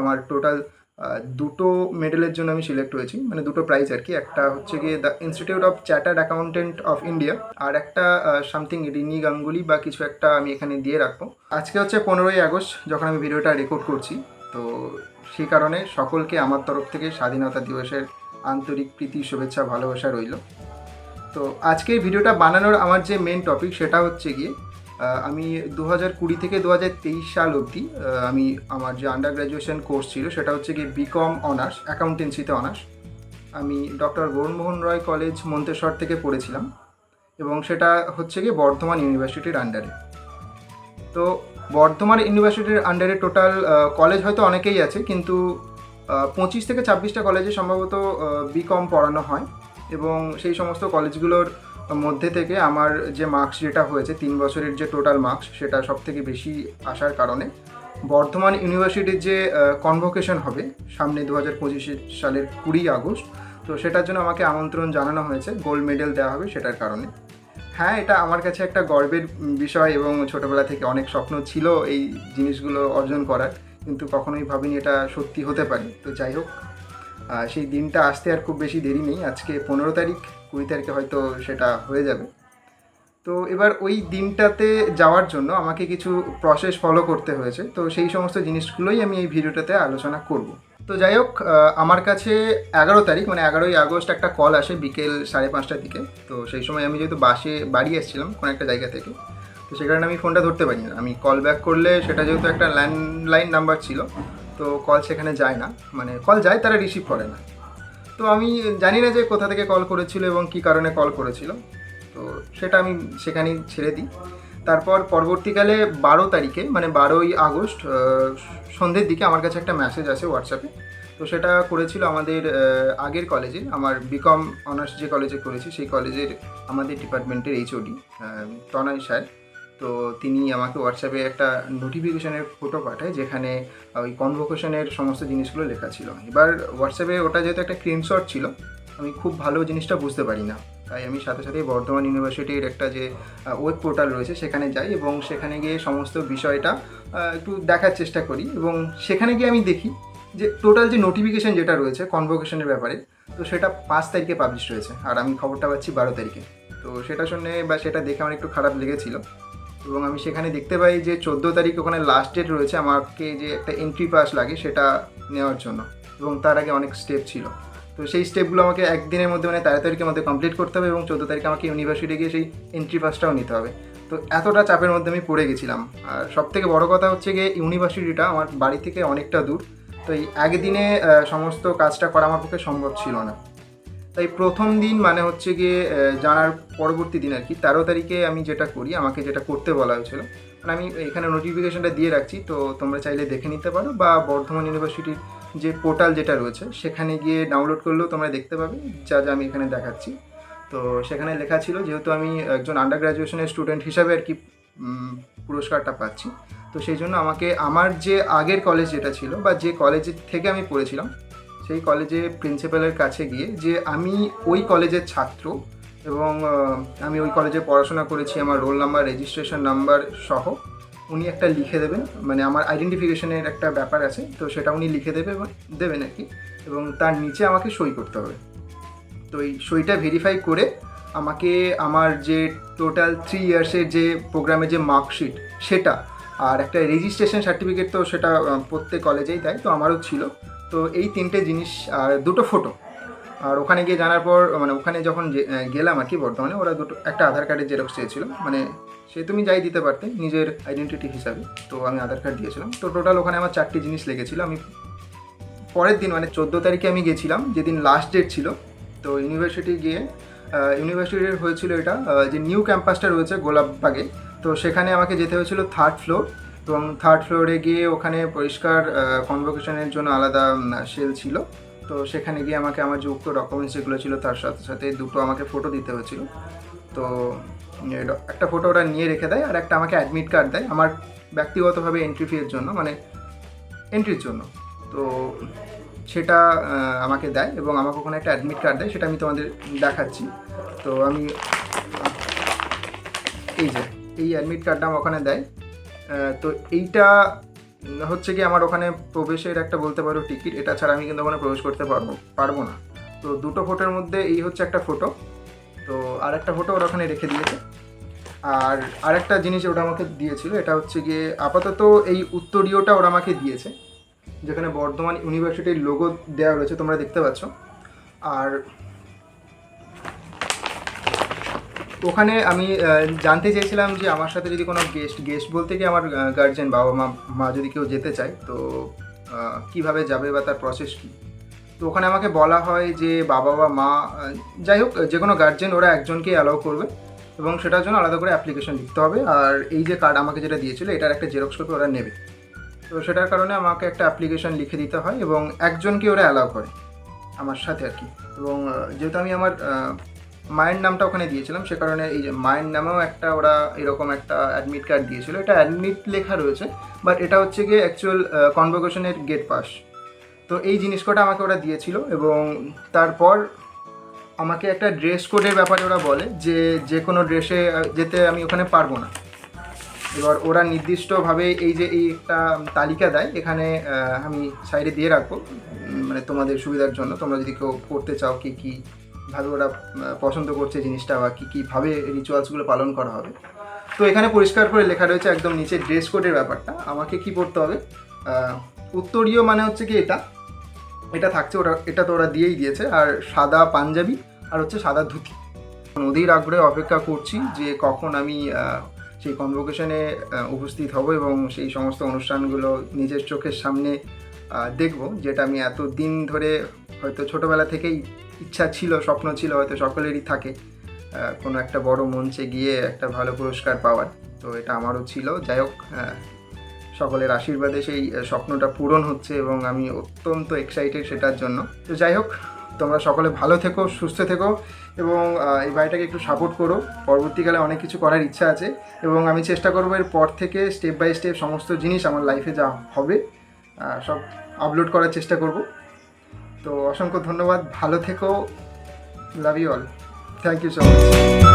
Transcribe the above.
আমার টোটাল দুটো মেডেলের জন্য আমি সিলেক্ট হয়েছি। মানে দুটো প্রাইজ আর কি। একটা হচ্ছে গিয়ে the institute of chartered accountant of India আর একটা সামথিং রিনি গাঙ্গুলি বা কিছু একটা আমি এখানে দিয়ে রাখব। আজকে হচ্ছে পনেরোই আগস্ট যখন আমি ভিডিওটা রেকর্ড করছি, তো সেই কারণে সকলকে আমার তরফ থেকে স্বাধীনতা দিবসের আন্তরিক প্রীতি, শুভেচ্ছা, ভালোবাসা রইল। তো আজকে ভিডিওটা বানানোর আমার যে মেন টপিক সেটা হচ্ছে গিয়ে আমি দু হাজার কুড়ি থেকে দু হাজার তেইশ সাল অবধি আমি আমার যে আন্ডার গ্র্যাজুয়েশন কোর্স ছিল সেটা হচ্ছে গিয়ে বিকম অনার্স অ্যাকাউন্টেন্সিতে অনার্স আমি ডক্টর গৌরমোহন রয় কলেজ মন্তেশ্বর থেকে পড়েছিলাম এবং সেটা হচ্ছে গিয়ে বর্ধমান ইউনিভার্সিটির আন্ডারে তো বর্ধমান ইউনিভার্সিটির আন্ডারে টোটাল কলেজ হয়তো অনেকেই আছে, কিন্তু পঁচিশ থেকে ছাব্বিশটা কলেজে সম্ভবত বিকম পড়ানো হয় এবং সেই সমস্ত কলেজগুলোর মধ্যে থেকে আমার যে মার্কস যেটা হয়েছে, তিন বছরের যে টোটাল মার্কস সেটা সব থেকে বেশি আসার কারণে বর্ধমান ইউনিভার্সিটির যে কনভোকেশন হবে সামনে দু হাজার পঁচিশ সালের কুড়ি আগস্ট, তো সেটার জন্য আমাকে আমন্ত্রণ জানানো হয়েছে গোল্ড মেডেল দেওয়া হবে সেটার কারণে। হ্যাঁ এটা আমার কাছে একটা গর্বের বিষয় এবং ছোটোবেলা থেকে অনেক স্বপ্ন ছিল এই জিনিসগুলো অর্জন করার, কিন্তু কখনোই ভাবিনি এটা সত্যি হতে পারে। তো যাই হোক সেই দিনটা আসতে আর খুব বেশি দেরি নেই। আজকে পনেরো তারিখ কুড়ি তারিখে হয়তো সেটা হয়ে যাবে। তো এবার ওই দিনটাতে যাওয়ার জন্য আমাকে কিছু প্রসেস ফলো করতে হয়েছে। তো সেই সমস্ত জিনিসগুলোই আমি এই ভিডিওটাতে আলোচনা করব। তো যাই হোক আমার কাছে এগারো তারিখ মানে এগারোই আগস্ট একটা কল আসে বিকেল সাড়ে পাঁচটার দিকে। তো সেই সময় আমি যেহেতু বাসে বাড়ি এসেছিলাম কোনো একটা জায়গা থেকে, তো সে কারণে আমি ফোনটা ধরতে পারি না আমি কল ব্যাক করলে সেটা যেহেতু একটা ল্যান্ডলাইন নাম্বার ছিল, তো কল সেখানে যায় না। মানে কল যায়, তারা রিসিভ করে না। তো আমি জানি না যে কোথা থেকে কল করেছিল এবং কী কারণে কল করেছিল। তো সেটা আমি সেখানেই ছেড়ে দিই। তারপর পরবর্তীকালে বারো তারিখে মানে বারোই আগস্ট সন্ধ্যের দিকে আমার কাছে একটা মেসেজ আসে হোয়াটসঅ্যাপে তো সেটা করেছিল আমাদের আগের কলেজে আমার বিকম অনার্স যে কলেজে করেছি, সেই কলেজের আমাদের ডিপার্টমেন্টের এইচওডি তনয় স্যার। তো তিনি আমাকে হোয়াটসঅ্যাপে একটা নোটিফিকেশনের ফটো পাঠায়, যেখানে ওই কনভোকেশনের সমস্ত জিনিসগুলো লেখা ছিল। এবার হোয়াটসঅ্যাপে ওটা যেহেতু একটা স্ক্রিনশট ছিল, আমি খুব ভালো জিনিসটা বুঝতে পারি না। তাই আমি সাথে সাথে বর্ধমান ইউনিভার্সিটির একটা যে ওয়েব পোর্টাল রয়েছে, সেখানে যাই এবং সেখানে গিয়ে সমস্ত বিষয়টা একটু দেখার চেষ্টা করি এবং সেখানে গিয়ে আমি দেখি যে টোটাল যে নোটিফিকেশন যেটা রয়েছে কনভোকেশনের ব্যাপারে, তো সেটা পাঁচ তারিখে পাবলিশ হয়েছে আর আমি খবরটা পাচ্ছি বারো তারিখে। তো সেটা শুনে বা সেটা দেখে আমার একটু খারাপ লেগেছিল। এবং আমি সেখানে দেখতে পাই যে চোদ্দ তারিখ ওখানে লাস্ট ডেট রয়েছে, আমাকে যে একটা এন্ট্রি পাস লাগে সেটা নেওয়ার জন্য। এবং তার আগে অনেক স্টেপ ছিল। তো সেই স্টেপগুলো আমাকে একদিনের মধ্যে মানে তেরো তারিখের মধ্যে কমপ্লিট করতে হবে এবং চোদ্দ তারিখে আমাকে ইউনিভার্সিটি গিয়ে সেই এন্ট্রি পাসটাও নিতে হবে। তো এতটা চাপের মধ্যে আমি পড়ে গেছিলাম। আর সব থেকে বড় কথা হচ্ছে গিয়ে ইউনিভার্সিটিটা আমার বাড়ি থেকে অনেকটা দূর। তো এই একদিনে সমস্ত কাজটা করা আমার পক্ষে সম্ভব ছিল না। তাই প্রথম দিন মানে হচ্ছে গিয়ে জানার পরবর্তী দিন আর কি, তেরো তারিখে আমি যেটা করি, আমাকে যেটা করতে বলা হয়েছিল মানে আমি এখানে নোটিফিকেশনটা দিয়ে রাখছি, তো তোমরা চাইলে দেখে নিতে পারো, বা বর্ধমান ইউনিভার্সিটির যে পোর্টাল যেটা রয়েছে, সেখানে গিয়ে ডাউনলোড করলেও তোমরা দেখতে পাবে, যা যা আমি এখানে দেখাচ্ছি। তো সেখানে লেখা ছিল, যেহেতু আমি একজন আন্ডার গ্র্যাজুয়েশনের স্টুডেন্ট হিসাবে আর কি পুরস্কারটা পাচ্ছি, তো সেই জন্য আমাকে, আমার যে আগের কলেজ যেটা ছিল, বা যে কলেজ থেকে আমি পড়েছিলাম সেই কলেজে প্রিন্সিপালের কাছে গিয়ে যে আমি ওই কলেজের ছাত্র এবং আমি ওই কলেজে পড়াশোনা করেছি, আমার রোল নাম্বার রেজিস্ট্রেশন নাম্বার সহ, উনি একটা লিখে দেবেন মানে আমার আইডেন্টিফিকেশনের একটা ব্যাপার আছে, তো সেটা উনি লিখে দেবে দেবেন আর কি, এবং তার নিচে আমাকে সই করতে হবে। তো এই সইটা ভেরিফাই করে আমাকে আমার যে টোটাল থ্রি ইয়ার্সের যে প্রোগ্রামের যে মার্কশিট সেটা, আর একটা রেজিস্ট্রেশন সার্টিফিকেট তো সেটা প্রত্যেক কলেজেই দেয়, তো আমারও ছিল। তো এই তিনটে জিনিস, আর দুটো ফটো আর ওখানে গিয়ে জানার পর মানে ওখানে যখন গেলাম আর কি বর্তমানে, ওরা দুটো, একটা আধার কার্ডের জেরক্স চেয়েছিল। মানে সে তুমি যাই দিতে পারতে, নিজের আইডেন্টিটি হিসাবে। তো আমি আধার কার্ড দিয়েছিলাম। তো টোটাল ওখানে আমার চারটি জিনিস লেগেছিল। আমি পরের দিন মানে চোদ্দ তারিখে আমি গেছিলাম, যেদিন লাস্ট ডেট ছিল। তো ইউনিভার্সিটি গিয়ে ইউনিভার্সিটির হয়েছিল এটা যে নিউ ক্যাম্পাসটা রয়েছে গোলাপবাগে। তো সেখানে আমাকে যেতে হয়েছিল থার্ড ফ্লোর এবং থার্ড ফ্লোরে গিয়ে ওখানে পরিষ্কার কনভোকেশনের জন্য আলাদা সেল ছিল। তো সেখানে গিয়ে আমাকে আমার যে উক্ত ডকুমেন্টস যেগুলো ছিল, তার সাথে সাথে দুটো আমাকে ফটো দিতে হয়েছিল। তো একটা ফটো ওরা নিয়ে রেখে দেয় আর একটা আমাকে অ্যাডমিট কার্ড দেয় আমার ব্যক্তিগতভাবে এন্ট্রি ফিয়ের জন্য মানে এন্ট্রির জন্য। তো সেটা আমাকে দেয় এবং আমাকে ওখানে একটা অ্যাডমিট কার্ড দেয়, সেটা আমি তোমাদের দেখাচ্ছি। তো আমি, এই যে, এই অ্যাডমিট কার্ডটা আমার ওখানে দেয়। তো এইটা হচ্ছে কি আমার ওখানে প্রবেশের একটা বলতে পারো টিকিট, এটা ছাড়া আমি কিন্তু ওখানে প্রবেশ করতে পারব পারব না। তো দুটো ফটোর মধ্যে এই হচ্ছে একটা ফটো তো আর একটা ফটো ওরা ওখানে রেখে দিয়েছে। আর আরেকটা জিনিস ওটা আমাকে দিয়েছিল, এটা হচ্ছে গিয়ে আপাতত এই উত্তরীয়টা ওরা আমাকে দিয়েছে, যেখানে বর্ধমান ইউনিভার্সিটির লোগো দেওয়া রয়েছে, তোমরা দেখতে পাচ্ছ। আর ওখানে আমি জানতে চেয়েছিলাম যে আমার সাথে যদি কোনো গেস্ট গেস্ট বলতে কি আমার গার্জেন বাবা মা মা যদি কেউ যেতে চায়, তো কীভাবে যাবে বা তার প্রসেস কী? তো ওখানে আমাকে বলা হয় যে বাবা বা মা যাই হোক, যে কোনো গার্জেন ওরা একজনকেই অ্যালাউ করবে এবং সেটার জন্য আলাদা করে অ্যাপ্লিকেশন লিখতে হবে। আর এই যে কার্ড আমাকে যেটা দিয়েছিল, এটার একটা জেরক্স কপি ওরা নেবে। তো সেটার কারণে আমাকে একটা অ্যাপ্লিকেশন লিখে দিতে হয় এবং একজনকে ওরা অ্যালাউ করে, আমার সাথে আর কি। এবং যেহেতু আমি আমার মায়ের নামটা ওখানে দিয়েছিলাম, সে কারণে এই যে মায়ের নামেও একটা ওরা এরকম একটা অ্যাডমিট কার্ড দিয়েছিল। এটা অ্যাডমিট লেখা রয়েছে বাট এটা হচ্ছে গিয়ে অ্যাকচুয়াল কনভোকেশনের গেট পাস তো এই জিনিস কটা আমাকে ওরা দিয়েছিল এবং তারপর আমাকে একটা ড্রেস কোডের ব্যাপারে ওরা বলে যে যে কোনো ড্রেসে যেতে আমি ওখানে পারব না। এবার ওরা নির্দিষ্টভাবে এই যে এই একটা তালিকা দেয়, এখানে আমি সাইডে দিয়ে রাখব। মানে তোমাদের সুবিধার জন্য, তোমরা যদি কেউ করতে চাও কী কি ভাবে ওরা পছন্দ করছে জিনিসটা বা কী, কীভাবে রিচুয়ালসগুলো পালন করা হবে। তো এখানে পরিষ্কার করে লেখা রয়েছে একদম নিচে ড্রেস কোডের ব্যাপারটা। আমাকে কি পড়তে হবে? উত্তরীয় মানে হচ্ছে কি এটা? এটা থাকছে ওরা এটা তো ওরা দিয়েই দিয়েছে। আর সাদা পাঞ্জাবি, আর হচ্ছে সাদা ধুতি। নদীর আগ্রহে অপেক্ষা করছি যে কখন আমি সেই কনভোকেশনে উপস্থিত হব এবং সেই সমস্ত অনুষ্ঠানগুলো নিজের চোখের সামনে দেখব। যেটা আমি এত দিন ধরে হয়তো ছোটোবেলা থেকেই ইচ্ছা ছিল, স্বপ্ন ছিল, হয়তো সকলেরই থাকে কোনো একটা বড় মঞ্চে গিয়ে একটা ভালো পুরস্কার পাওয়ার। তো এটা আমারও ছিল। যাই হোক সকলের আশীর্বাদে সেই স্বপ্নটা পূরণ হচ্ছে এবং আমি অত্যন্ত এক্সাইটেড সেটার জন্য। তো যাই হোক, তোমরা সকলে ভালো থেকো, সুস্থ থেকো এবং এই বাড়িটাকে একটু সাপোর্ট করো। পরবর্তীকালে অনেক কিছু করার ইচ্ছা আছে এবং আমি চেষ্টা করব এর পর থেকে স্টেপ বাই স্টেপ সমস্ত জিনিস আমার লাইফে যা হবে সব আপলোড করার চেষ্টা করব। তো অসংখ্য ধন্যবাদ ভালো থেকো love you all thank you so much